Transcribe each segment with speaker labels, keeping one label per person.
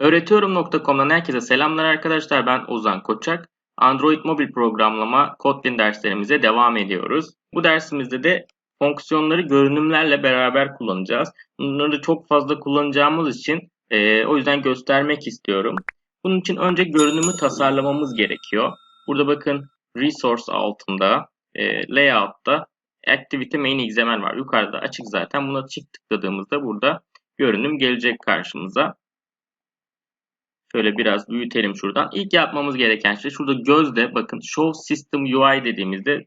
Speaker 1: Öğretiyorum.com'dan herkese selamlar arkadaşlar. Ben Ozan Koçak. Android mobil programlama Kotlin derslerimize devam ediyoruz. Bu dersimizde de fonksiyonları görünümlerle beraber kullanacağız. Bunları çok fazla kullanacağımız için e, o yüzden göstermek istiyorum. Bunun için önce görünümü tasarlamamız gerekiyor. Burada bakın Resource altında, e, Layout'ta Activity Main XML var. Yukarıda açık zaten. Buna çift tıkladığımızda burada görünüm gelecek karşımıza. Şöyle biraz büyütelim şuradan. İlk yapmamız gereken şey şurada gözde bakın Show System UI dediğimizde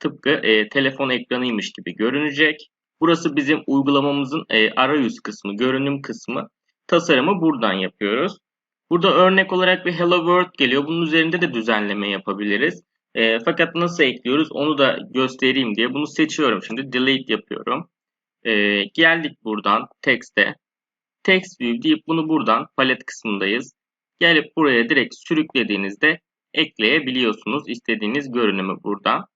Speaker 1: tıpkı e, telefon ekranıymış gibi görünecek. Burası bizim uygulamamızın e, arayüz kısmı, görünüm kısmı. Tasarımı buradan yapıyoruz. Burada örnek olarak bir Hello World geliyor. Bunun üzerinde de düzenleme yapabiliriz. E, fakat nasıl ekliyoruz onu da göstereyim diye bunu seçiyorum. Şimdi delete yapıyorum. E, geldik buradan text'e. Text View deyip bunu buradan palet kısmındayız. Gelip buraya direkt sürüklediğinizde ekleyebiliyorsunuz istediğiniz görünümü buradan.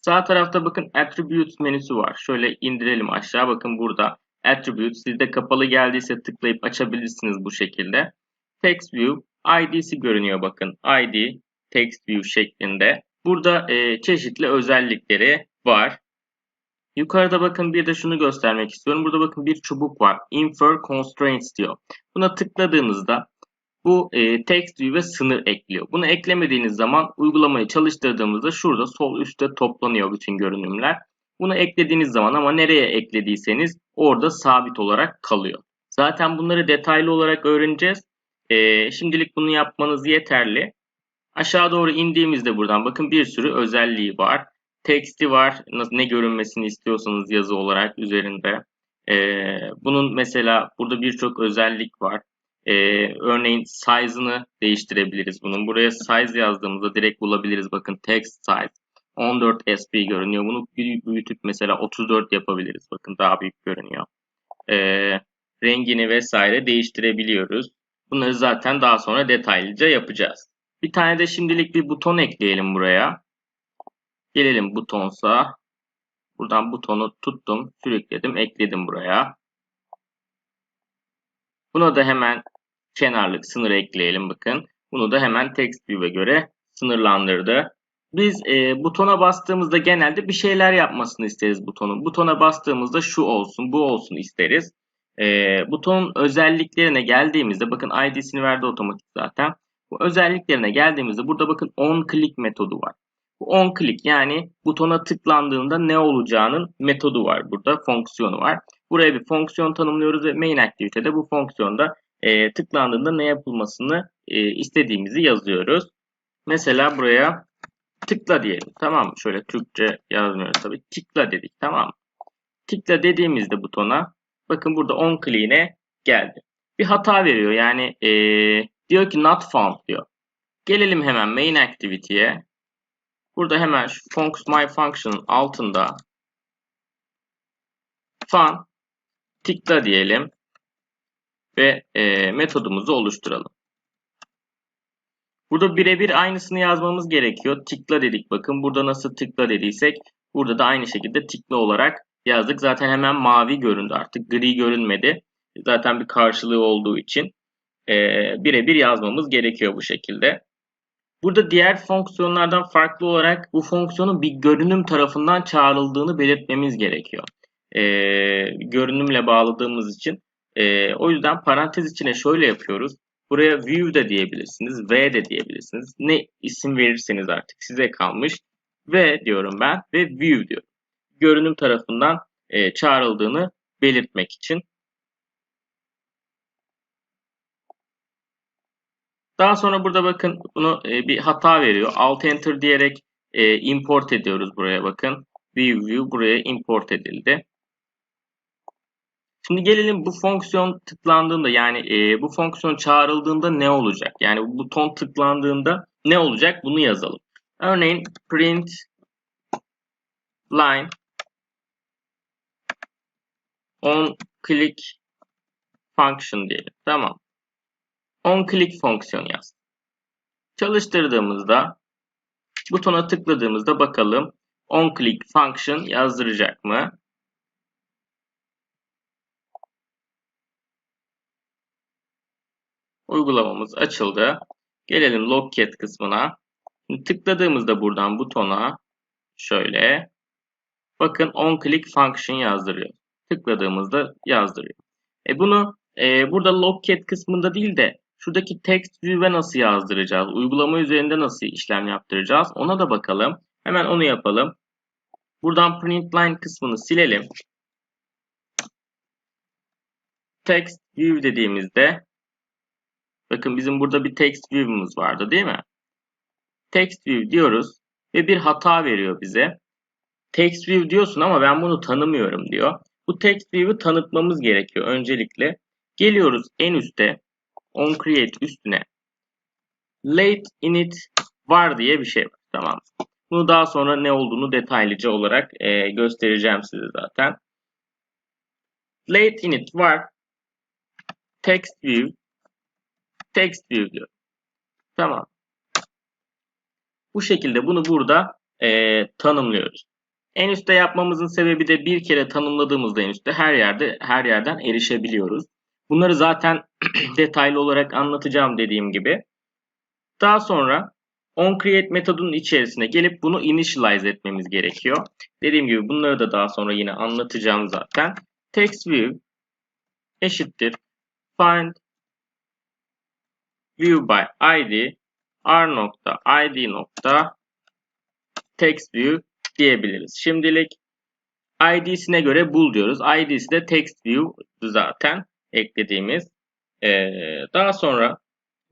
Speaker 1: Sağ tarafta bakın Attributes menüsü var. Şöyle indirelim aşağı. Bakın burada Attributes sizde kapalı geldiyse tıklayıp açabilirsiniz bu şekilde. Text View ID'si görünüyor bakın. ID Text View şeklinde. Burada e, çeşitli özellikleri var. Yukarıda bakın bir de şunu göstermek istiyorum. Burada bakın bir çubuk var. Infer Constraints diyor. Buna tıkladığınızda bu e, text view ve sınır ekliyor. Bunu eklemediğiniz zaman uygulamayı çalıştırdığımızda şurada sol üstte toplanıyor bütün görünümler. Bunu eklediğiniz zaman ama nereye eklediyseniz orada sabit olarak kalıyor. Zaten bunları detaylı olarak öğreneceğiz. E, şimdilik bunu yapmanız yeterli. Aşağı doğru indiğimizde buradan bakın bir sürü özelliği var teksti var. Ne görünmesini istiyorsanız yazı olarak üzerinde. Ee, bunun mesela burada birçok özellik var. Ee, örneğin size'ını değiştirebiliriz bunun. Buraya size yazdığımızda direkt bulabiliriz. Bakın text size 14 sp görünüyor. Bunu büyütüp mesela 34 yapabiliriz. Bakın daha büyük görünüyor. Ee, rengini vesaire değiştirebiliyoruz. Bunları zaten daha sonra detaylıca yapacağız. Bir tane de şimdilik bir buton ekleyelim buraya. Gelelim butonsa. Buradan butonu tuttum, sürükledim, ekledim buraya. Buna da hemen kenarlık sınır ekleyelim bakın. Bunu da hemen text view'e göre sınırlandırdı. Biz e, butona bastığımızda genelde bir şeyler yapmasını isteriz butonun. Butona bastığımızda şu olsun, bu olsun isteriz. E, butonun özelliklerine geldiğimizde bakın ID'sini verdi otomatik zaten. Bu özelliklerine geldiğimizde burada bakın on click metodu var. Bu on click yani butona tıklandığında ne olacağının metodu var burada, fonksiyonu var. Buraya bir fonksiyon tanımlıyoruz ve main aktivitede bu fonksiyonda e, tıklandığında ne yapılmasını e, istediğimizi yazıyoruz. Mesela buraya tıkla diyelim. Tamam mı? Şöyle Türkçe yazmıyoruz tabii. Tıkla dedik. Tamam mı? Tıkla dediğimizde butona bakın burada on click'ine geldi. Bir hata veriyor. Yani e, diyor ki not found diyor. Gelelim hemen main activity'ye. Burada hemen şu func my function'ın altında fun tıkla diyelim ve e, metodumuzu oluşturalım. Burada birebir aynısını yazmamız gerekiyor. Tıkla dedik bakın. Burada nasıl tıkla dediysek burada da aynı şekilde tıkla olarak yazdık. Zaten hemen mavi göründü artık. Gri görünmedi. Zaten bir karşılığı olduğu için e, birebir yazmamız gerekiyor bu şekilde. Burada diğer fonksiyonlardan farklı olarak bu fonksiyonun bir görünüm tarafından çağrıldığını belirtmemiz gerekiyor. Ee, görünümle bağladığımız için. Ee, o yüzden parantez içine şöyle yapıyoruz. Buraya view de diyebilirsiniz, v de diyebilirsiniz. Ne isim verirseniz artık size kalmış. V diyorum ben ve view diyorum. Görünüm tarafından e, çağrıldığını belirtmek için. Daha sonra burada bakın bunu e, bir hata veriyor. Alt Enter diyerek e, import ediyoruz buraya bakın. View view buraya import edildi. Şimdi gelelim bu fonksiyon tıklandığında yani e, bu fonksiyon çağrıldığında ne olacak? Yani bu buton tıklandığında ne olacak? Bunu yazalım. Örneğin print line on click function diyelim. Tamam onClick fonksiyon yaz. Çalıştırdığımızda butona tıkladığımızda bakalım onClick function yazdıracak mı? Uygulamamız açıldı. Gelelim Logcat kısmına. tıkladığımızda buradan butona şöyle bakın on click function yazdırıyor. Tıkladığımızda yazdırıyor. E bunu e, burada Logcat kısmında değil de şuradaki text view'e nasıl yazdıracağız? Uygulama üzerinde nasıl işlem yaptıracağız? Ona da bakalım. Hemen onu yapalım. Buradan print line kısmını silelim. Text view dediğimizde bakın bizim burada bir text view'umuz vardı değil mi? Text view diyoruz ve bir hata veriyor bize. Text view diyorsun ama ben bunu tanımıyorum diyor. Bu text view'u tanıtmamız gerekiyor öncelikle. Geliyoruz en üstte on create üstüne late init var diye bir şey var. Tamam. Bunu daha sonra ne olduğunu detaylıca olarak e, göstereceğim size zaten. Late init var. Text view. Text view diyor. Tamam. Bu şekilde bunu burada e, tanımlıyoruz. En üstte yapmamızın sebebi de bir kere tanımladığımızda en üstte her yerde her yerden erişebiliyoruz. Bunları zaten detaylı olarak anlatacağım dediğim gibi. Daha sonra onCreate metodunun içerisine gelip bunu initialize etmemiz gerekiyor. Dediğim gibi bunları da daha sonra yine anlatacağım zaten. TextView eşittir find view by id r nokta id nokta textview diyebiliriz. Şimdilik id'sine göre bul diyoruz. id'si de textview zaten eklediğimiz. Ee, daha sonra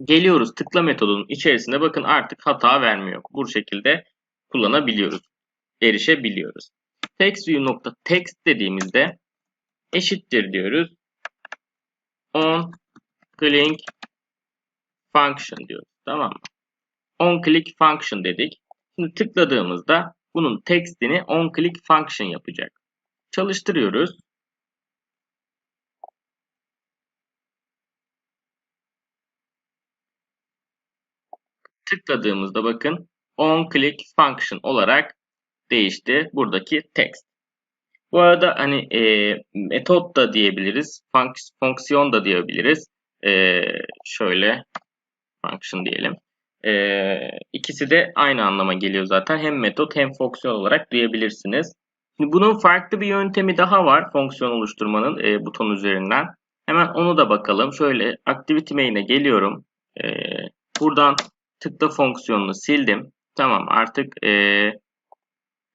Speaker 1: geliyoruz tıkla metodunun içerisinde bakın artık hata vermiyor. Bu şekilde kullanabiliyoruz. Erişebiliyoruz. TextView.text dediğimizde eşittir diyoruz. On click function diyoruz. Tamam mı? On click function dedik. Şimdi tıkladığımızda bunun textini on click function yapacak. Çalıştırıyoruz. Tıkladığımızda bakın on click function olarak değişti buradaki text. Bu arada hani e, metot da diyebiliriz, fonksiyon da diyebiliriz. E, şöyle function diyelim. E, ikisi de aynı anlama geliyor zaten. Hem metot hem fonksiyon olarak diyebilirsiniz. Şimdi bunun farklı bir yöntemi daha var fonksiyon oluşturmanın e, buton üzerinden. Hemen onu da bakalım. Şöyle activity main'e geliyorum. E, buradan tıkla fonksiyonunu sildim. Tamam artık e,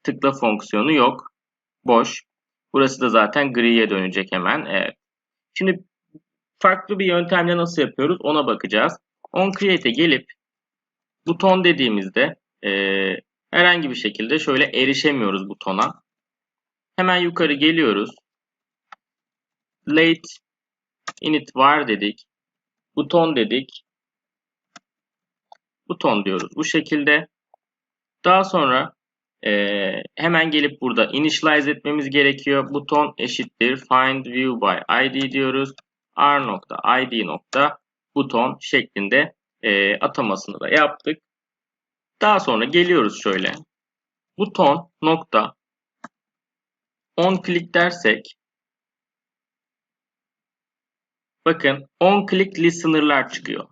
Speaker 1: tıkla fonksiyonu yok. Boş. Burası da zaten griye dönecek hemen. Evet. Şimdi farklı bir yöntemle nasıl yapıyoruz ona bakacağız. On create'e gelip buton dediğimizde e, herhangi bir şekilde şöyle erişemiyoruz butona. Hemen yukarı geliyoruz. Late init var dedik. Buton dedik buton diyoruz. Bu şekilde. Daha sonra e, hemen gelip burada initialize etmemiz gerekiyor. Buton eşittir find view by id diyoruz. r nokta id nokta buton şeklinde e, atamasını da yaptık. Daha sonra geliyoruz şöyle. Buton nokta on click dersek bakın on click listener'lar çıkıyor.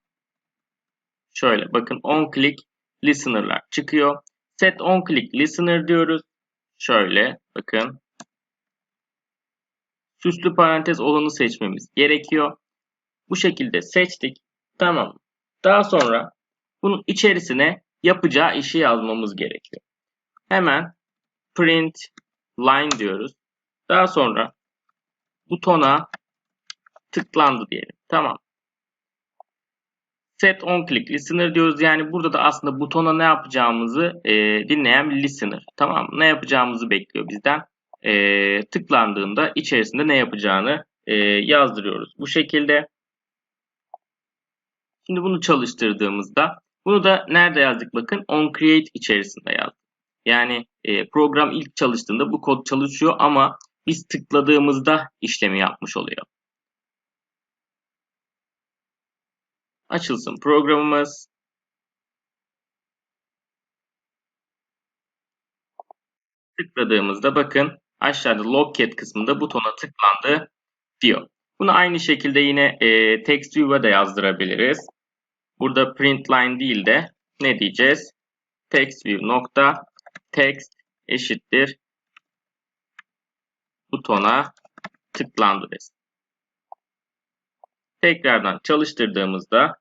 Speaker 1: Şöyle bakın on click listener'lar çıkıyor. Set on click listener diyoruz. Şöyle bakın. Süslü parantez olanı seçmemiz gerekiyor. Bu şekilde seçtik. Tamam. Daha sonra bunun içerisine yapacağı işi yazmamız gerekiyor. Hemen print line diyoruz. Daha sonra butona tıklandı diyelim. Tamam set on click listener diyoruz. Yani burada da aslında butona ne yapacağımızı e, dinleyen bir listener. Tamam Ne yapacağımızı bekliyor bizden. E, tıklandığında içerisinde ne yapacağını e, yazdırıyoruz. Bu şekilde. Şimdi bunu çalıştırdığımızda bunu da nerede yazdık bakın on create içerisinde yazdık. Yani e, program ilk çalıştığında bu kod çalışıyor ama biz tıkladığımızda işlemi yapmış oluyor. Açılsın programımız. Tıkladığımızda bakın aşağıda Logcat kısmında butona tıklandı diyor. Bunu aynı şekilde yine e, text view'a da yazdırabiliriz. Burada print line değil de ne diyeceğiz? Text view nokta text eşittir butona tıklandı desin. Tekrardan çalıştırdığımızda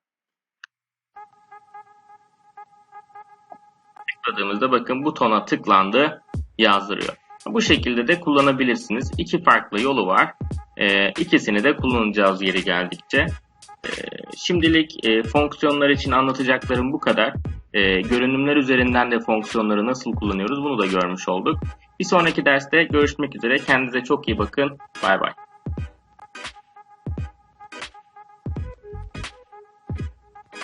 Speaker 1: tıkladığımızda bakın butona tıklandı yazdırıyor. Bu şekilde de kullanabilirsiniz. İki farklı yolu var. Ee, ikisini de kullanacağız yeri geldikçe. Ee, şimdilik e, fonksiyonlar için anlatacaklarım bu kadar. Ee, görünümler üzerinden de fonksiyonları nasıl kullanıyoruz bunu da görmüş olduk. Bir sonraki derste görüşmek üzere. Kendinize çok iyi bakın. Bay bay.